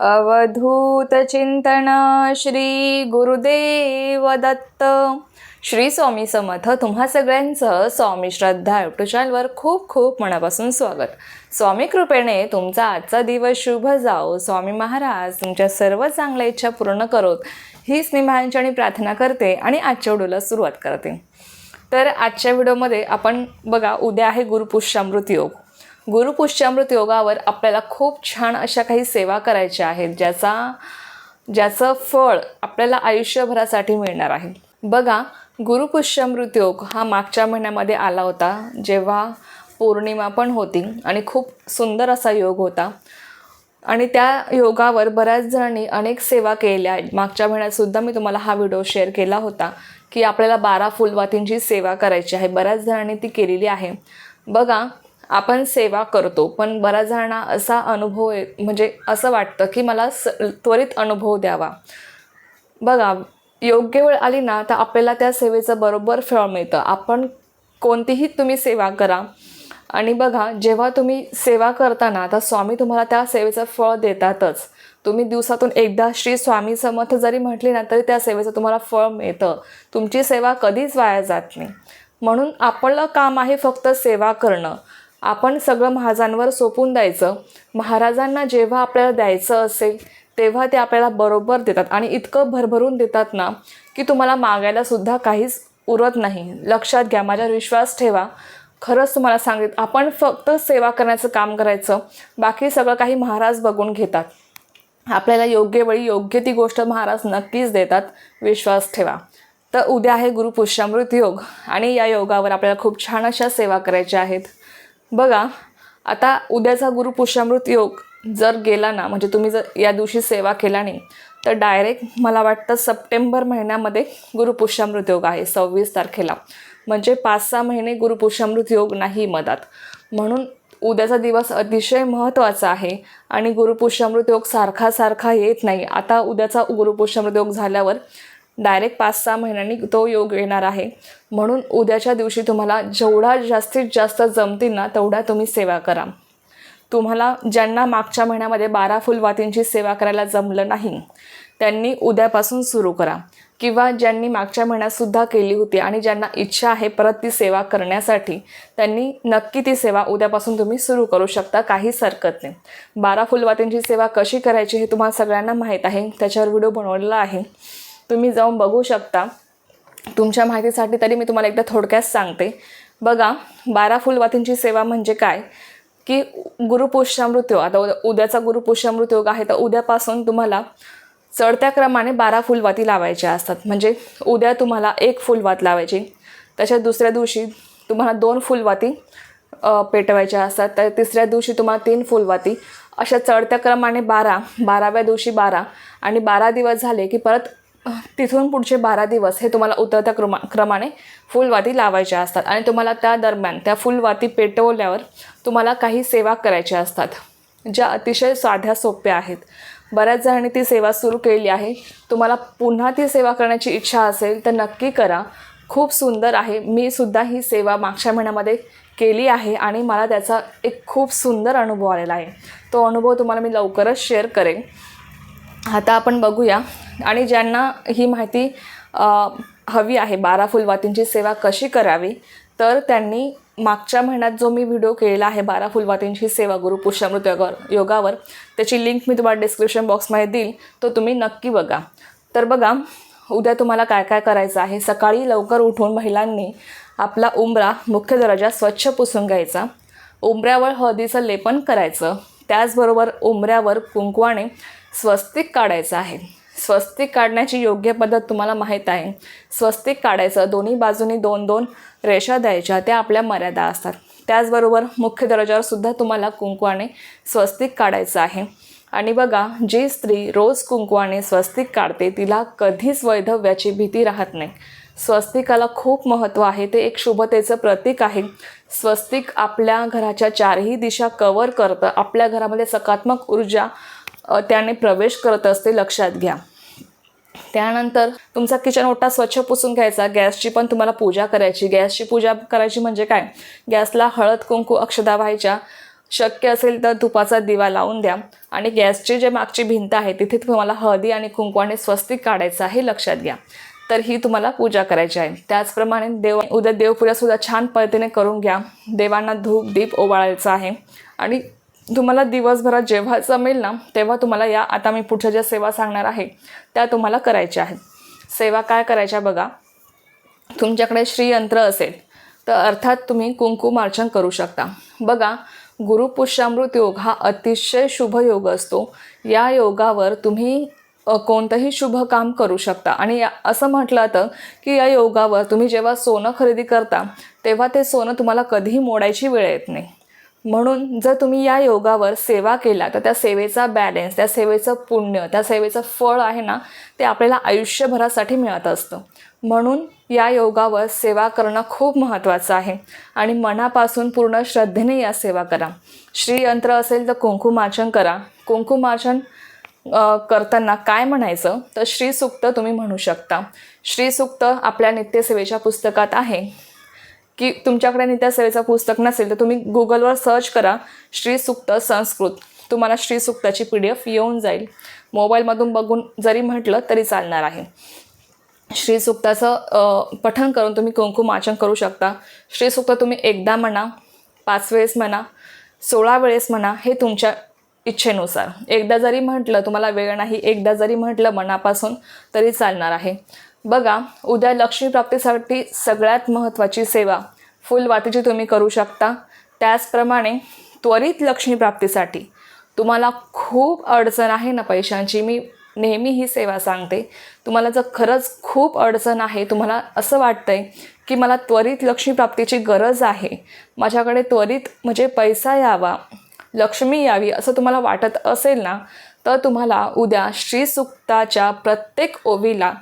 अवधूत चिंतन श्री गुरुदेव दत्त. श्री स्वामी समर्थ तुम्हा सगळ्यांचं स्वामी श्रद्धा युट्यूब चॅनलवर खूप खूप मनापासून स्वागत. स्वामी कृपेने तुमचा आजचा दिवस शुभ जाओ स्वामी महाराज तुमच्या सर्व चांगल्या इच्छा पूर्ण करोत. हीच मी महाराजांनी प्रार्थना करते आणि आजच्या व्हिडिओला सुरुवात करते. तर आजच्या व्हिडिओमध्ये आपण बघा उद्या आहे गुरुपुष्यामृत योग. गुरुपुष्यामृत योगावर आपल्याला खूप छान अशा काही सेवा करायच्या आहेत ज्याचा ज्याचं फळ आपल्याला आयुष्यभरासाठी मिळणार आहे. बघा गुरुपुष्यामृत योग हा मागच्या महिन्यामध्ये आला होता जेव्हा पौर्णिमा पण होती आणि खूप सुंदर असा योग होता. आणि त्या योगावर बऱ्याच जणांनी अनेक सेवा केल्या आहेत. मागच्या महिन्यातसुद्धा मी तुम्हाला हा व्हिडिओ शेअर केला होता की आपल्याला बारा फुलवातींची सेवा करायची आहे. बऱ्याच जणांनी ती केलेली आहे. बघा आपण सेवा करतो. पण बऱ्याच जणांना असा अनुभव म्हणजे असं वाटतं की मला स त्वरित अनुभव द्यावा. बघा योग्य वेळ आली ना तर आपल्याला त्या सेवेचं बरोबर फळ मिळतं. आपण कोणतीही तुम्ही सेवा करा. आणि बघा जेव्हा तुम्ही सेवा करताना तर स्वामी तुम्हाला त्या सेवेचं फळ देतातच. तुम्ही दिवसातून एकदा श्री स्वामी समर्थ जरी म्हटली ना तरी त्या सेवेचं तुम्हाला फळ मिळतं. तुमची सेवा कधीच वाया जात नाही. म्हणून आपलं काम आहे फक्त सेवा करणं. आपण सगळं महाराजांवर सोपून द्यायचं. महाराजांना जेव्हा आपल्याला द्यायचं असेल तेव्हा ते आपल्याला बरोबर देतात. आणि इतकं भरभरून देतात ना की तुम्हाला मागायला सुद्धा काहीच उरत नाही. लक्षात घ्या माझ्यावर विश्वास ठेवा. खरंच तुम्हाला सांगित आपण फक्त सेवा करण्याचं काम करायचं. बाकी सगळं काही महाराज बघून घेतात. आपल्याला योग्य वेळी योग्य ती गोष्ट महाराज नक्कीच देतात. विश्वास ठेवा. तर उद्या आहे गुरुपुष्यामृत योग. आणि या योगावर आपल्याला खूप छान अशा सेवा करायच्या आहेत. बघा आता उद्याचा गुरुपुष्यामृत योग जर गेला ना म्हणजे तुम्ही जर या दिवशी सेवा केला नाही तर डायरेक्ट मला वाटतं सप्टेंबर महिन्यामध्ये गुरुपुष्यामृत योग आहे सव्वीस तारखेला. म्हणजे पाच सहा महिने गुरुपुष्यामृत योग नाही मधात म्हणून उद्याचा दिवस अतिशय महत्त्वाचा आहे आणि गुरुपुष्यामृत योग सारखा सारखा येत नाही. आता उद्याचा गुरुपुष्यामृत योग झाल्यावर डायरेक्ट पाच सहा महिन्यांनी तो योग येणार आहे. म्हणून उद्याच्या दिवशी तुम्हाला जेवढा जास्तीत जास्त जमतील ना तेवढा तुम्ही सेवा करा. तुम्हाला ज्यांना मागच्या महिन्यामध्ये बारा फुलवातींची सेवा करायला जमलं नाही त्यांनी उद्यापासून सुरू करा. किंवा ज्यांनी मागच्या महिन्यातसुद्धा केली होती आणि ज्यांना इच्छा आहे परत ती सेवा करण्यासाठी त्यांनी नक्की ती सेवा उद्यापासून तुम्ही सुरू करू शकता काहीच हरकत नाही. बारा फुलवातींची सेवा कशी करायची हे तुम्हाला सगळ्यांना माहीत आहे. त्याच्यावर व्हिडिओ बनवलेला आहे. तुम्ही जाऊन बघू शकता. तुमच्या माहितीसाठी तरी मी तुम्हाला एकदा थोडक्यात सांगते. बघा बारा फुलवातींची सेवा म्हणजे काय? की गुरुपुष्यामृत योग आता उद्या उद्याचा गुरुपुष्यामृत योग आहे तर उद्यापासून तुम्हाला चढत्या क्रमाने बारा फुलवाती लावायच्या असतात. म्हणजे उद्या तुम्हाला एक फुलवात लावायची. त्याच्या दुसऱ्या दिवशी तुम्हाला दोन फुलवाती पेटवायच्या असतात. तर तिसऱ्या दिवशी तुम्हाला तीन फुलवाती. अशा चढत्या क्रमाने बारा बाराव्या दिवशी बारा आणि बारा दिवस झाले की परत तिथून पुढचे बारा दिवस हे तुम्हाला उतरत्या क्रमा क्रमाने फुलवाती लावायच्या असतात. आणि तुम्हाला त्या दरम्यान त्या फुलवाती पेटवल्यावर तुम्हाला काही सेवा करायच्या असतात ज्या अतिशय साध्या सोप्या आहेत. बऱ्याच जणांनी ती सेवा सुरू केली आहे. तुम्हाला पुन्हा ती सेवा करण्याची इच्छा असेल तर नक्की करा. खूप सुंदर आहे. मी सुद्धा ही सेवा मागच्या महिन्यामध्ये केली आहे आणि मला त्याचा एक खूप सुंदर अनुभव आलेला आहे. तो अनुभव तुम्हाला मी लवकरच शेअर करेन. आता आपण बघूया. आणि ज्यांना ही माहिती हवी आहे बारा फुलवातींची सेवा कशी करावी तर त्यांनी मागच्या महिन्यात जो मी व्हिडिओ केलेला आहे बारा फुलवातींची सेवा गुरु पुष्यामृत योगावर योगावर त्याची लिंक मी तुम्हाला डिस्क्रिप्शन बॉक्समध्ये देईल तो तुम्ही नक्की बघा. तर बघा उद्या तुम्हाला काय काय करायचं आहे? सकाळी लवकर उठून महिलांनी आपला उंबरा मुख्य दरवाजा स्वच्छ पुसून घ्यायचा. उंबऱ्यावर हळदीचं लेपन करायचं. त्याचबरोबर उंबऱ्यावर कुंकवाने स्वस्तिक काढायचं आहे. स्वस्तिक काढण्याची योग्य पद्धत तुम्हाला माहीत आहे. स्वस्तिक काढायचं दोन्ही बाजूनी दोन दोन रेषा द्यायच्या त्या आपल्या मर्यादा असतात. त्याचबरोबर मुख्य दरवाजावर सुद्धा तुम्हाला कुंकवाने स्वस्तिक काढायचं आहे. आणि बघा जी स्त्री रोज कुंकवाने स्वस्तिक काढते तिला कधीच वैधव्याची भीती राहत नाही. स्वस्तिकाला खूप महत्त्व आहे ते एक शुभतेचं प्रतीक आहे. स्वस्तिक आपल्या घराच्या चारही दिशा कवर करतं. आपल्या घरामध्ये सकारात्मक ऊर्जा त्याने प्रवेश करत असते लक्षात घ्या. त्यानंतर तुमचा किचन ओटा स्वच्छ पुसून घ्यायचा. गॅसची पण तुम्हाला पूजा करायची. गॅसची पूजा करायची म्हणजे काय? गॅसला हळद कुंकू अक्षदा व्हायच्या. शक्य असेल तर तुपाचा दिवा लावून द्या. आणि गॅसची जे मागची भिंत आहे तिथे तुम्हाला हळदी आणि कुंकू आणि स्वस्तिक काढायचं आहे लक्षात घ्या. तर ही तुम्हाला पूजा करायची आहे. त्याचप्रमाणे देव उद्या देवपूजासुद्धा छान पद्धतीने करून घ्या. देवांना धूप दीप ओवाळायचं आहे. आणि तुम्हाला दिवसभरात जेव्हा जमेल ना तेव्हा तुम्हाला या आता मी पुढच्या ज्या सेवा सांगणार आहे त्या तुम्हाला करायच्या आहेत. सेवा काय करायच्या बघा? तुमच्याकडे श्रीयंत्र असेल तर अर्थात तुम्ही कुंकुमार्चन करू शकता. बघा गुरुपुष्यामृत योग हा अतिशय शुभ योग असतो. या योगावर तुम्ही कोणतंही शुभ काम करू शकता. आणि या असं म्हटलं तर की या योगावर तुम्ही जेव्हा सोनं खरेदी करता तेव्हा ते सोनं तुम्हाला कधीही मोडायची वेळ येत नाही. म्हणून जर तुम्ही या योगावर सेवा केला तर त्या सेवेचा बॅलेन्स त्या सेवेचं पुण्य त्या सेवेचं फळ आहे ना ते आपल्याला आयुष्यभरासाठी मिळत असतं. म्हणून या योगावर सेवा करणं खूप महत्त्वाचं आहे. आणि मनापासून पूर्ण श्रद्धेने या सेवा करा. श्रीयंत्र असेल तर कुंकुमार्चन करा. कुंकुमार्चन करताना काय म्हणायचं? तर श्रीसुक्त तुम्ही म्हणू शकता. श्रीसुक्त आपल्या नित्यसेवेच्या पुस्तकात आहे. की तुमच्याकडे नित्यसेवेचं पुस्तक नसेल तर तुम्ही गुगलवर सर्च करा श्रीसुक्त संस्कृत. तुम्हाला श्रीसुक्ताची पी डी एफ येऊन जाईल. मोबाईलमधून बघून जरी म्हटलं तरी चालणार आहे. श्रीसुक्ताचं पठन करून तुम्ही कुंकुमार्चन करू शकता. श्रीसुक्त तुम्ही एकदा म्हणा पाच वेळेस म्हणा सोळा वेळेस म्हणा हे तुमच्या इच्छेनुसार. एकदा जरी म्हटलं तुम्हाला वेळ नाही एकदा जरी म्हटलं मनापासून तरी चालणार आहे. बघा उद्या लक्ष्मीप्राप्तीसाठी सगळ्यात महत्त्वाची सेवा फुलवातीची तुम्ही करू शकता. त्याचप्रमाणे त्वरित लक्ष्मीप्राप्तीसाठी तुम्हाला खूप अडचण आहे ना पैशांची. मी नेहमी ही सेवा सांगते. तुम्हाला जर खरंच खूप अडचण आहे तुम्हाला असं वाटतं आहे की मला त्वरित लक्ष्मीप्राप्तीची गरज आहे माझ्याकडे त्वरित म्हणजे पैसा यावा लक्ष्मी यावी असं तुम्हाला वाटत असेल ना तर तुम्हाला उद्या श्रीसुक्ताच्या प्रत्येक ओवीला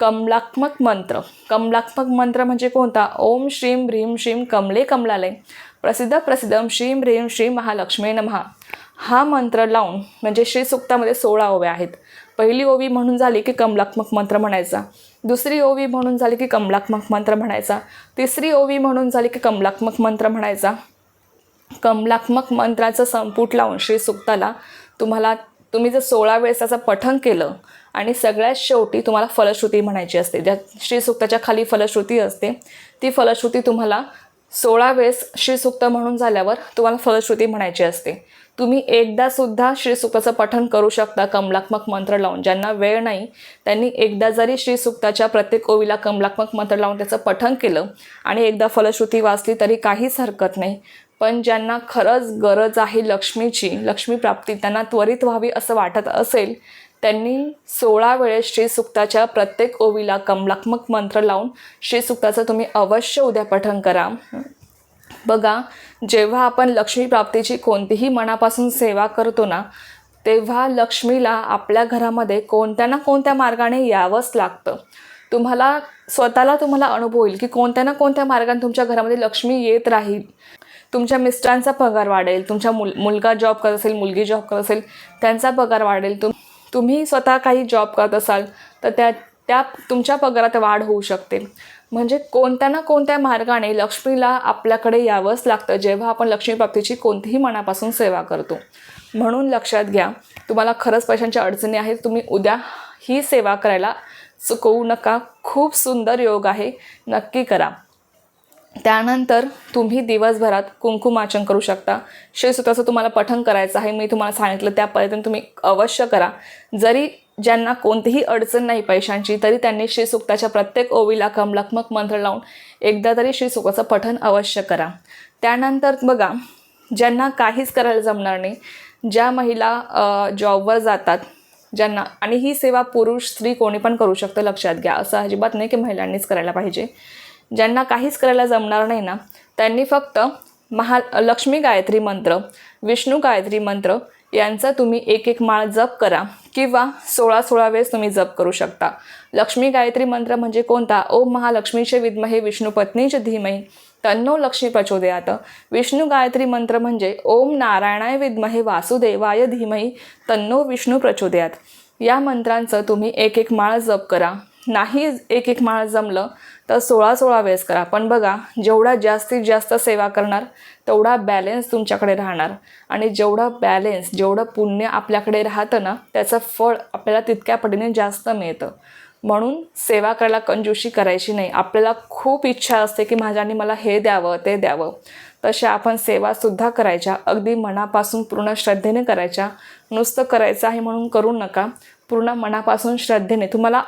कमलात्मक मंत्र. कमलात्मक मंत्र म्हणजे कोणता? ओम श्रीम ह्रीम श्रीम कमले कमलालय. प्रसिद्ध प्रसिद्धम श्रीम ह्रीम श्री महालक्ष्मी नमहा हा मंत्र लावून म्हणजे श्रीसुक्तामध्ये सोळा ओव्या आहेत. पहिली ओवी म्हणून झाली की कमलात्मक मंत्र म्हणायचा. दुसरी ओवी म्हणून झाली की कमलात्मक मंत्र म्हणायचा. तिसरी ओवी म्हणून झाली की कमलात्मक मंत्र म्हणायचा. कमलात्मक मंत्राचं संपुट लावून श्री सुक्ताला तुम्हाला तुम्ही जर सोळा वेळेस त्याचं पठण केलं आणि सगळ्यात शेवटी तुम्हाला फलश्रुती म्हणायची असते. ज्या श्रीसुक्ताच्या खाली फलश्रुती असते ती फलश्रुती तुम्हाला सोळा वेळेस श्रीसुक्त म्हणून झाल्यावर तुम्हाला फलश्रुती म्हणायची असते. तुम्ही एकदासुद्धा श्रीसुक्ताचं पठण करू शकता कमलात्मक मंत्र लावून. ज्यांना वेळ नाही त्यांनी एकदा जरी श्रीसुक्ताच्या प्रत्येक ओवीला कमलात्मक मंत्र लावून त्याचं पठण केलं आणि एकदा फलश्रुती वाचली तरी काहीच हरकत नाही. पण ज्यांना खरंच गरज आहे लक्ष्मीची लक्ष्मी प्राप्ती त्यांना त्वरित व्हावी असं वाटत असेल त्यांनी सोळा वेळेस श्रीसुक्ताच्या प्रत्येक ओवीला कमलात्मक मंत्र लावून श्रीसुक्ताचं तुम्ही अवश्य उद्या पठण करा. बघा जेव्हा आपण लक्ष्मी प्राप्तीची कोणतीही मनापासून सेवा करतो ना तेव्हा लक्ष्मीला आपल्या घरामध्ये कोणत्या ना कोणत्या मार्गाने यावंच लागतं. तुम्हाला स्वतःला तुम्हाला अनुभव येईल की कोणत्या ना कोणत्या मार्गाने तुमच्या घरामध्ये लक्ष्मी येत राहील. तुमच्या मिस्टरांचा पगार वाढेल तुमच्या मुल मुलगा जॉब करत असेल मुलगी जॉब करत असेल त्यांचा पगार वाढेल. तुम तुम्ही स्वतः काही जॉब करत असाल तर त्या त्या तुमच्या पगारात वाढ होऊ शकते. म्हणजे कोणत्या ना कोणत्या मार्गाने लक्ष्मीला आपल्याकडे यावंच लागतं. जेव्हा आपण लक्ष्मीप्राप्तीची कोणतीही मनापासून सेवा करतो. म्हणून लक्षात घ्या तुम्हाला खरंच पैशांच्या अडचणी आहेत. तुम्ही उद्या ही सेवा करायला चुकवू नका. खूप सुंदर योग आहे. नक्की करा. त्यानंतर तुम्ही दिवसभरात कुंकुमाचन करू शकता. शिवसूत्राचं तुम्हाला पठन करायचं आहे. मी तुम्हाला सांगितलं त्या पद्धतीने तुम्ही अवश्य करा. जरी ज्यांना कोणतीही अडचण नाही पैशांची तरी त्यांनी श्रीसुक्ताच्या प्रत्येक ओवीला कमलात्मक मंत्र लावून एकदा तरी श्रीसुक्ताचं पठन अवश्य करा. त्यानंतर बघा ज्यांना काहीच करायला जमणार नाही ज्या महिला जॉबवर जातात ज्यांना आणि ही सेवा पुरुष स्त्री कोणी पण करू शकतं लक्षात घ्या. असं अजिबात नाही की महिलांनीच करायला पाहिजे. ज्यांना काहीच करायला जमणार नाही ना त्यांनी फक्त महा लक्ष्मी गायत्री मंत्र विष्णू गायत्री मंत्र यांचा तुम्ही एक एक माळ जप करा किंवा सोळा सोळा वेळेस तुम्ही जप करू शकता. लक्ष्मी गायत्री मंत्र म्हणजे कोणता? ओम महालक्ष्मीचे विद्महे विष्णू पत्नीचे धीमही तन्नो लक्ष्मी प्रचोदयात. विष्णू गायत्री मंत्र म्हणजे ओम नारायणाय विद्महे वासुदेवाय धीमही तन्नो विष्णू प्रचोदयात. या मंत्रांचं तुम्ही एक एक माळ जप करा. नाही एक एक माळ जमलं तर सोळा सोळा वेळेस करा. पण बघा जेवढा जास्तीत जास्त सेवा करणार तेवढा बॅलेन्स तुमच्याकडे राहणार. आणि जेवढा बॅलेन्स जेवढं पुण्य आपल्याकडे राहतं ना त्याचं फळ आपल्याला तितक्या पटीने जास्त मिळतं. म्हणून सेवा करायला कंजूशी करायची नाही. आपल्याला खूप इच्छा असते की माझ्याने मला हे द्यावं ते द्यावं. तशा आपण सेवासुद्धा करायच्या. अगदी मनापासून पूर्ण श्रद्धेने करायच्या. नुसतं करायचं आहे म्हणून करू नका. पूर्ण मनापासून श्रद्धेने. तुम्हाला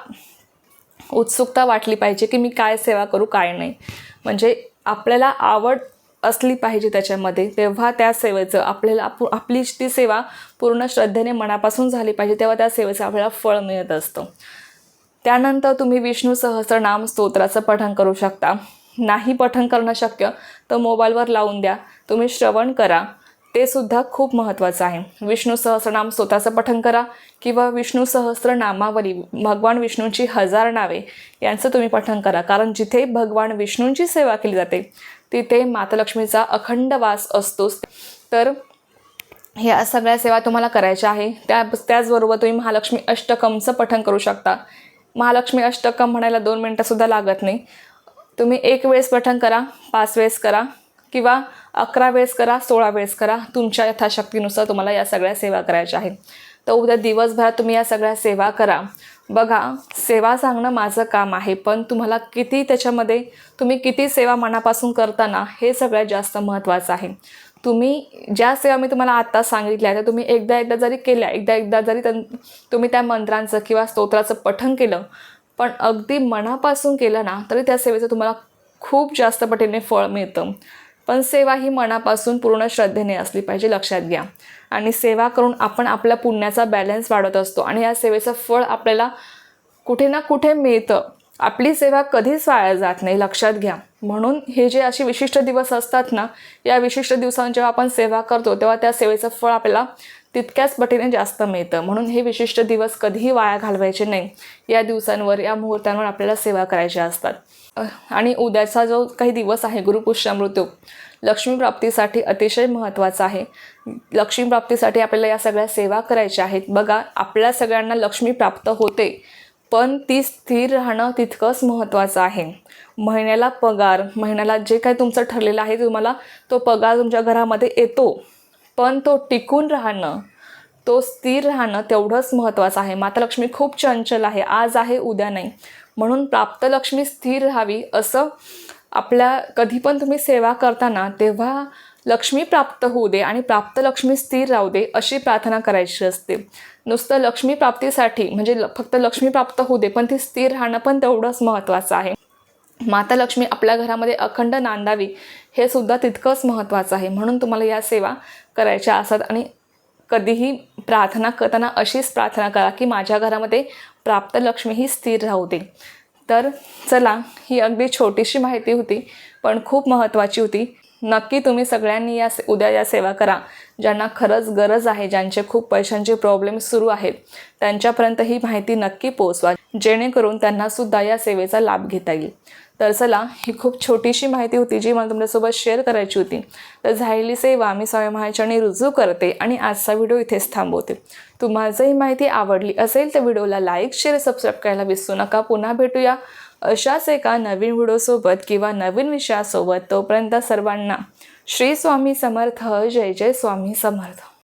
उत्सुकता वाटली पाहिजे की मी काय सेवा करू काय नाही. म्हणजे आपल्याला आवड असली पाहिजे त्याच्यामध्ये तेव्हा त्या सेवेचं आपल्याला आपू- आपली ती सेवा पूर्ण श्रद्धेने मनापासून झाली पाहिजे तेव्हा त्या सेवेचं आपल्याला फळ मिळत असतं. त्यानंतर तुम्ही विष्णू सहस्रनाम स्तोत्राचं पठण करू शकता. नाही पठण करणं शक्य तर मोबाईलवर लावून द्या. तुम्ही श्रवण करा. ते सुद्धा खूप महत्त्वाचं आहे. विष्णू सहस्रनाम स्वतःचं पठन करा किंवा विष्णू सहस्र नामावली भगवान विष्णूंची हजार नावे यांचं तुम्ही पठन करा. कारण जिथे भगवान विष्णूंची सेवा केली जाते तिथे मातालक्ष्मीचा अखंड वास असतोच. तर ह्या सगळ्या सेवा तुम्हाला करायच्या आहे. त्या त्याचबरोबर तुम्ही महालक्ष्मी अष्टकमचं पठन करू शकता. महालक्ष्मी अष्टकम म्हणायला दोन मिनटंसुद्धा लागत नाही. तुम्ही एक वेळेस पठन करा पाच वेळेस करा. किंवा अकरा वेळेस करा सोळा वेळेस करा. तुमच्या यथाशक्तीनुसार तुम्हाला या सगळ्या सेवा करायच्या आहेत. तर उद्या दिवसभरात तुम्ही या सगळ्या सेवा करा. बघा सेवा सांगणं माझं काम आहे पण तुम्हाला किती त्याच्यामध्ये तुम्ही किती सेवा मनापासून करताना हे सगळ्यात जास्त महत्त्वाचं आहे. तुम्ही ज्या सेवा मी तुम्हाला आत्ता सांगितल्या त्या तुम्ही एकदा एकदा जरी केल्या एकदा एकदा जरी त्यां तुम्ही त्या मंत्रांचं किंवा स्तोत्राचं पठन केलं पण अगदी मनापासून केलं ना तरी त्या सेवेचं तुम्हाला खूप जास्त पटीने फळ मिळतं. पण सेवा ही मनापासून पूर्ण श्रद्धेने असली पाहिजे लक्षात घ्या. आणि सेवा करून आपण आपल्या पुण्याचा बॅलन्स वाढवत असतो आणि या सेवेचं फळ आपल्याला कुठे ना कुठे मिळतं. आपली सेवा कधीच वाया जात नाही लक्षात घ्या. म्हणून हे जे असे विशिष्ट दिवस असतात ना या विशिष्ट दिवसांत जेव्हा आपण सेवा करतो तेव्हा त्या सेवेचं फळ आपल्याला तितक्याच पटीने जास्त मिळतं. म्हणून हे विशिष्ट दिवस कधीही वाया घालवायचे नाही. या दिवसांवर या मुहूर्तांवर आपल्याला सेवा करायच्या असतात. आणि उद्याचा जो काही दिवस आहे गुरुपुष्यामृत्यू लक्ष्मीप्राप्तीसाठी अतिशय महत्त्वाचा आहे. लक्ष्मीप्राप्तीसाठी आपल्याला या सगळ्या सेवा करायच्या आहेत. बघा आपल्या सगळ्यांना लक्ष्मी प्राप्त होते पण ती स्थिर राहणं तितकंच महत्त्वाचं आहे. महिन्याला पगार महिन्याला जे काही तुमचं ठरलेलं आहे तुम्हाला तो पगार तुमच्या घरामध्ये येतो. पण तो टिकून राहणं तो स्थिर राहणं तेवढंच महत्त्वाचं आहे. माता लक्ष्मी खूप चंचल आहे. आज आहे उद्या नाही. म्हणून प्राप्त लक्ष्मी स्थिर राहावी असं आपल्या कधी पण तुम्ही सेवा करताना तेव्हा लक्ष्मी प्राप्त होऊ दे आणि प्राप्त लक्ष्मी स्थिर राहू दे अशी प्रार्थना करायची असते. नुसतं लक्ष्मी प्राप्तीसाठी म्हणजे ल- फक्त लक्ष्मी प्राप्त होऊ दे पण ती स्थिर राहणं पण तेवढंच महत्त्वाचं आहे. माता लक्ष्मी आपल्या घरामध्ये अखंड नांदावी हे सुद्धा तितकंच महत्त्वाचं आहे. म्हणून तुम्हाला या सेवा करायच्या असतात आणि कधीही प्रार्थना करताना अशीच प्रार्थना करा की माझ्या घरामध्ये प्राप्त लक्ष्मी ही स्थिर राहू दे. तर चला ही अगदी छोटीशी माहिती होती पण खूप महत्त्वाची होती. नक्की तुम्ही सगळ्यांनी या से- उद्या या सेवा करा. ज्यांना खरंच गरज आहे ज्यांचे खूप पैशांचे प्रॉब्लेम सुरू आहेत त्यांच्यापर्यंत ही माहिती नक्की पोहोचवा. जेणेकरून त्यांनासुद्धा या सेवेचा लाभ घेता येईल. तर चला ही खूप छोटीशी माहिती होती जी मला तुमच्यासोबत शेअर करायची होती. तर झालेली सेवा मी स्वामी महाराजाने रुजू करते आणि आजचा व्हिडिओ इथेच थांबवते. तुम्हाला जर ही माहिती आवडली असेल तर व्हिडिओला लाईक शेअर सबस्क्राईब करायला विसरू नका. पुन्हा भेटूया. अशाच एका नवीन व्हिडिओसोबत किंवा नवीन विषयासोबत तोपर्यंत सर्वांना श्री स्वामी समर्थ जय जय स्वामी समर्थ.